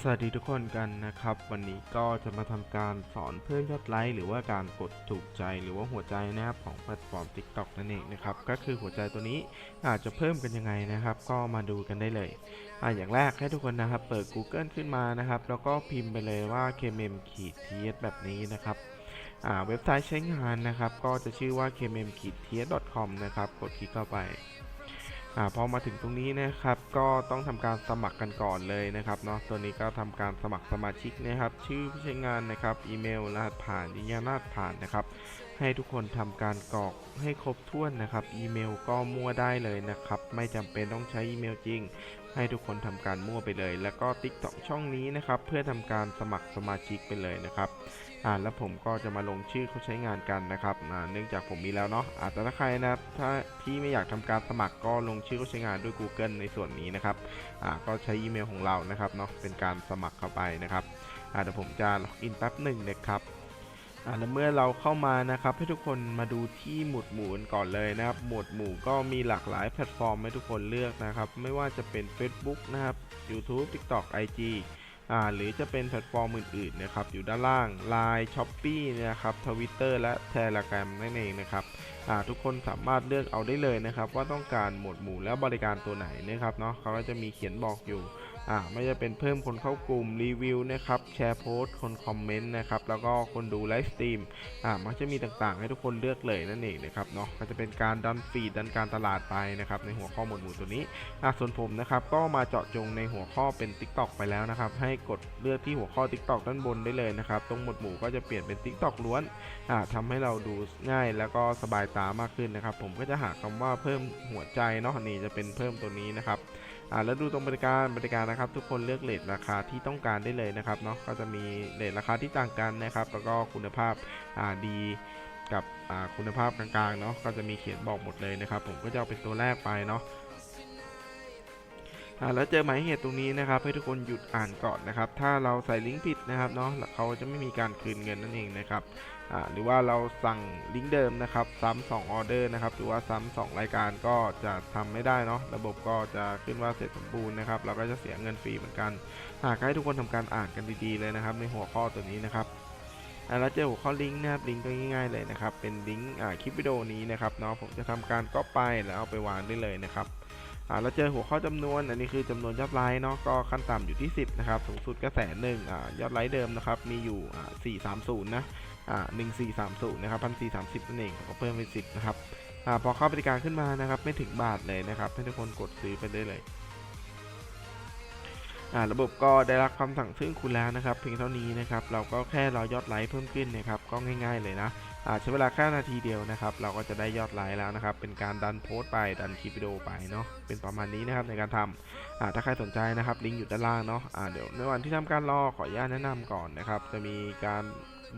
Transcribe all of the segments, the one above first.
สวัสดีทุกคนกันนะครับ วันนี้ก็จะมาทำการสอนเพิ่มยอดไลค์หรือว่าการกดถูกใจหรือว่าหัวใจนะครับของแพลตฟอร์ม TikTok นั่นเองนะครับก็คือหัวใจตัวนี้อาจจะเพิ่มกันยังไงนะครับ ก็มาดูกันได้เลยอะอย่างแรกให้ทุกคนนะครับ เปิด Google ขึ้นมานะครับ แล้วก็พิมพ์ไปเลยว่า kmm ขีด ts แบบนี้นะครับอ่าเว็บไซต์ใช้งานนะครับ ก็จะชื่อว่า kmm ขีด ts com นะครับกดคลิกเข้าไป อ่าพอมาถึงตรงนี้นะครับก็ต้องทำการสมัครกันก่อนเลยนะครับเนาะตัวนี้ก็ทำการสมัครสมาชิกนะครับ ชื่อผู้ใช้งานนะครับอีเมลรหัสผ่านอินยันรหัสผ่านนะครับ ให้ทุกคนทำการกรอกให้ครบถ้วนนะครับ อีเมลก็มั่วได้เลยนะครับ ไม่จำเป็นต้องใช้อีเมลจริง ให้ทุกคนทำการมั่วไปเลย แล้วก็ TikTok ช่องนี้นะครับ เพื่อทำการสมัครสมาชิกไปเลยนะครับอ่าแล้วผมก็จะมาลงชื่อเขาใช้งานกันนะครับอ่าเนื่องจากผมมีแล้วเนาะอาจจะถ้าใครนะครับถ้าที่ไม่อยากทำการสมัครก็ลงชื่อเขาใช้งานด้วย Google ในส่วนนี้นะครับอ่าก็ใช้อีเมลของเรานะครับเนาะเป็นการสมัครเข้าไปนะครับอ่าเดี๋ยวผมจะล็อกอินแป๊บหนึ่งนะครับ อ่าแล้วเมื่อเราเข้ามานะครับให้ทุกคนมาดูที่หมวดหมู่กันก่อนเลยนะครับ หมวดหมู่ก็มีหลากหลายแพลตฟอร์มให้ทุกคนเลือกนะครับ ไม่ว่าจะเป็น Facebook นะครับ YouTube TikTok IG อ่าหรือจะเป็นแพลตฟอร์มอื่นๆนะครับอยู่ด้านล่าง Line s h o p e e นะครับ Twitter และ Telegram นั่นเองนะครับอ่าทุกคนสามารถเลือกเอาได้เลยนะครับ ว่าต้องการหมวดหมู่และบริการตัวไหนนะครับเนาะเขาก็จะมีเขียนบอกอยู่ อ่าไม่จะเป็นเพิ่มคนเข้ากลุ่มรีวิวนะครับแชร์โพสต์คนคอมเมนต์นะครับแล้วก็คนดูไลฟ์สตรีมอ่ามันจะมีต่างๆ ให้ทุกคนเลือกเลยนั่นเองนะครับเนาะก็จะเป็นการดันฟีดดันการตลาดไปนะครับในหัวข้อหมวดหมู่ตัวนี้อะส่วนผมนะครับก็มาเจาะจงในหัวข้อเป็น TikTok ไปแล้วนะครับให้กดเลือกที่หัวข้อ TikTok ด้านบนได้เลยนะครับตรงหมวดหมู่ก็จะเปลี่ยนเป็น TikTok ล้วนอ่าทำให้เราดูง่ายแล้วก็สบายตามากขึ้นนะครับผมก็จะหาคำว่าเพิ่มหัวใจเนาะนี่จะเป็นเพิ่มตัวนี้นะครับ อ่าแล้วดูตรงบริการบริการนะครับ ทุกคนเลือกเลทราคาที่ต้องการได้เลยนะครับเนาะก็จะมีเลทราคาที่ต่างกันนะครับ แล้วก็คุณภาพอ่าดีกับอ่าคุณภาพกลางๆเนาะก็จะมีเขียนบอกหมดเลยนะครับ ผมก็จะเอาเป็นตัวแรกไปเนาะ แล้วเจอหมายเหตุตรงนี้นะครับ ให้ทุกคนหยุดอ่านก่อนนะครับ ถ้าเราใส่ลิงก์ผิดนะครับเนาะเขาจะไม่มีการคืนเงินนั่นเองนะครับอ่าหรือว่าเราสั่งลิงก์เดิมนะครับซ้ำสองออเดอร์นะครับหรือว่าซ้ำสองรายการก็จะทำไม่ได้เนาะระบบก็จะขึ้นว่าเสร็จสมบูรณ์นะครับ เราก็จะเสียเงินฟรีเหมือนกัน หากให้ทุกคนทำการอ่านกันดีๆเลยนะครับ ในหัวข้อตัวนี้นะครับอ่าแล้วเจอหัวข้อลิงก์นะครับลิงก์ก็ง่ายๆเลยนะครับเป็นลิงก์อ่าคลิปวิดีโอนี้นะครับเนาะผมจะทำการก๊อปไปแล้วเอาไปวางได้เลยนะครับ อ่าเราเจอหัวข้อจำนวน อันนี้คือจำนวนยอดไลค์เนาะก็ขั้นต่ำอยู่ที่ 10 นะครับ สูงสุดก็แสนหนึ่งอ่ายอดไลค์เดิมนะครับ มีอยู่อ่า430นะอ่า1430นะครับ1430นั่นเองก็เพิ่มเป็น10นะครับอ่าพอเข้าบริการขึ้นมานะครับ ไม่ถึงบาทเลยนะครับ ให้ทุกคนกดซื้อไปได้เลยอ่าระบบก็ได้รับคำสั่งซึ่งคุณแล้วนะครับ เพียงเท่านี้นะครับ เราก็แค่รอยอดไลค์เพิ่มขึ้นนะครับ ก็ง่าย ๆเลยนะ ใช้เวลาแค่นาทีเดียวนะครับ เราก็จะได้ยอดไลค์แล้วนะครับ เป็นการดันโพสต์ไปดันคลิปวิดีโอไปเนาะ เป็นประมาณนี้นะครับในการทำถ้าใครสนใจนะครับลิงก์อยู่ด้านล่างเนาะเดี๋ยวในวันที่ทำการรอขออนุญาตแนะนำก่อนนะครับ จะมีการ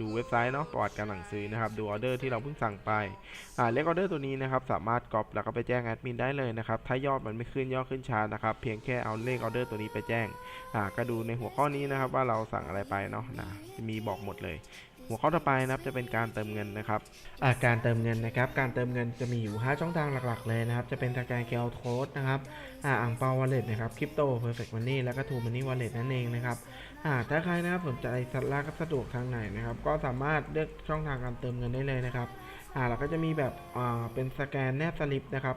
ดูเว็บไซต์เนาะประวัติการสั่งซื้อนะครับ ดูออเดอร์ที่เราเพิ่งสั่งไปอ่าเลขออเดอร์ตัวนี้นะครับ สามารถก๊อปแล้วก็ไปแจ้งแอดมินได้เลยนะครับ ถ้ายอดมันไม่ขึ้นยอดขึ้นช้านะครับ เพียงแค่เอาเลขออเดอร์ตัวนี้ไปแจ้งอ่าก็ดูในหัวข้อนี้นะครับว่าเราสั่งอะไรไปเนาะนะจะมีบอกหมดเลย หัวข้อต่อไปนะครับจะเป็นการเติมเงินนะครับการเติมเงินนะครับ การเติมเงินจะมีอยู่ 5 ช่องทางหลักๆเลยนะครับ จะเป็นสแกนเคอร์โค้ดนะครับอ่าอ่างเปาวอลเล็ตนะครับคริปโตเพอร์เฟกต์มันนี่แล้วก็ทูมันนี่วอลเล็ตนั่นเองนะครับอ่าถ้าใครนะครับสนใจสัตว์ล่าก็สะดวกทางไหนนะครับ ก็สามารถเลือกช่องทางการเติมเงินได้เลยนะครับอ่าเราก็จะมีแบบอ่าเป็นสแกนแนบสลิปนะครับ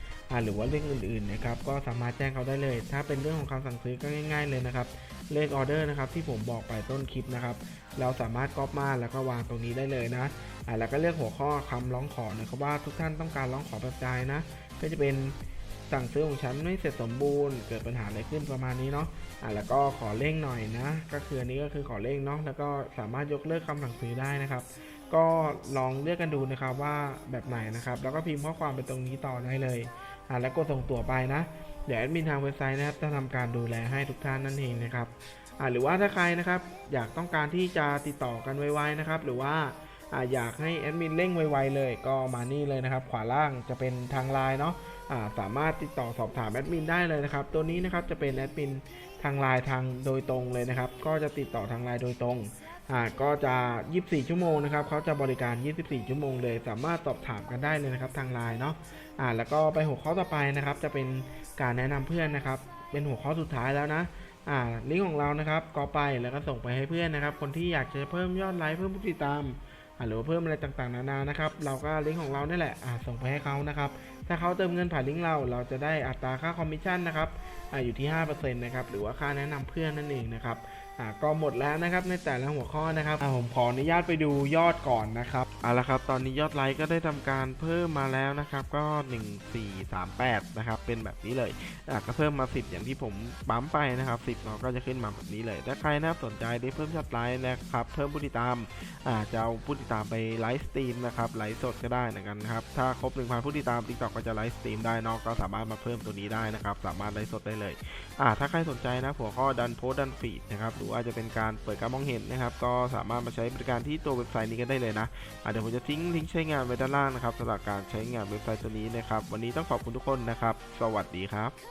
หรือว่าเรื่องอื่นๆนะครับก็สามารถแจ้งเขาได้เลย ถ้าเป็นเรื่องของคำสั่งซื้อก็ง่าย ๆเลยนะครับเลขออเดอร์นะครับที่ผมบอกไปต้นคลิปนะครับเราสามารถก๊อปมาแล้วก็วางตรงนี้ได้เลยนะอ่าแล้วก็เลือกหัวข้อคำร้องขอนะครับว่าทุกท่านต้องการร้องขอแบบใดนะ ก็จะเป็นสั่งซื้อของฉันไม่เสร็จสมบูรณ์ เกิดปัญหาอะไรขึ้นประมาณนี้เนาะอ่าแล้วก็ขอเร่งหน่อยนะ ก็คืออันนี้ก็คือขอเร่งเนาะแล้วก็สามารถยกเลิกคำสั่งซื้อได้นะครับก็ลองเลือกกันดูนะครับว่าแบบไหนนะครับ แล้วก็พิมพ์ข้อความไปตรงนี้ต่อได้เลย อ่าแล้วกดส่งตัวไปนะ เดี๋ยวแอดมินทางเว็บไซต์นะครับจะทำการดูแลให้ทุกท่านนั่นเองนะครับอ่าหรือว่าถ้าใครนะครับ อยากต้องการที่จะติดต่อกันไวๆนะครับ หรือว่าอ่าอยากให้แอดมินเร่งไวๆเลย ก็มานี่เลยนะครับ ขวาล่างจะเป็นทางไลน์เนาะอ่าสามารถติดต่อสอบถามแอดมินได้เลยนะครับ ตัวนี้นะครับจะเป็นแอดมินทางไลน์ทางโดยตรงเลยนะครับ ก็จะติดต่อทางไลน์โดยตรง ก็จะ 24 ชั่วโมงนะครับเขาจะบริการ 24 ชั่วโมงเลย สามารถสอบถามกันได้เลยนะครับทางไลน์เนาะอ่าแล้วก็ไปหัวข้อต่อไปนะครับ จะเป็นการแนะนำเพื่อนนะครับ เป็นหัวข้อสุดท้ายแล้วนะอ่าลิงก์ของเรานะครับก็ไปแล้วก็ส่งไปให้เพื่อนนะครับ คนที่อยากจะเพิ่มยอดไลค์เพิ่มผู้ติดตามหรือว่าเพิ่มอะไรต่างๆนานานะครับ เราก็ลิงก์ของเราเนี่ยแหละส่งไปให้เขานะครับ ถ้าเขาเติมเงินผ่านลิงก์เรา เราจะได้อัตราค่าคอมมิชชั่นนะครับออยู่ที่5%นะครับ หรือว่าค่าแนะนำเพื่อนนั่นเองนะครับ อ่าก็หมดแล้วนะครับในแต่ละหัวข้อนะครับอ่าผมขออนุญาตไปดูยอดก่อนนะครับเอาละครับ ตอนนี้ยอดไลค์ก็ได้ทำการเพิ่มมาแล้วนะครับ ก็ 1438 นะครับ เป็นแบบนี้เลยอ่าก็เพิ่มมา 10 อย่างที่ผมปั๊มไปนะครับ 10เนาก็จะขึ้นมาแบบนี้เลย ถ้าใครนะครับสนใจได้เพิ่มยอดไลค์นะครับ เพิ่มผู้ติดตามอ่าจะเอาผู้ติดตามไปไลฟ์สตรีมนะครับ ไลฟ์สดก็ได้เหมือนกันนะครับ ถ้าครบ 1,000 ผู้ติดตาม TikTok ก็จะไลฟ์สตรีมได้นาะก็สามารถมาเพิ่มตัวนี้ได้นะครับ สามารถไลฟ์สดได้เลยอ่าถ้าใครสนใจนะหัวข้อดันโพสดันฟีดนะครับหรือว่าจะเป็นการเปิดการมองเห็นนะครับ ก็สามารถมาใช้บริการที่ตัวเว็บไซต์นี้กันได้เลยนะเดี๋ยวผมจะทิ้งลิงก์ใช้งานไว้ด้านล่างนะครับสำหรับการใช้งานเว็บไซต์ตัวนี้นะครับ วันนี้ต้องขอบคุณทุกคนนะครับ สวัสดีครับ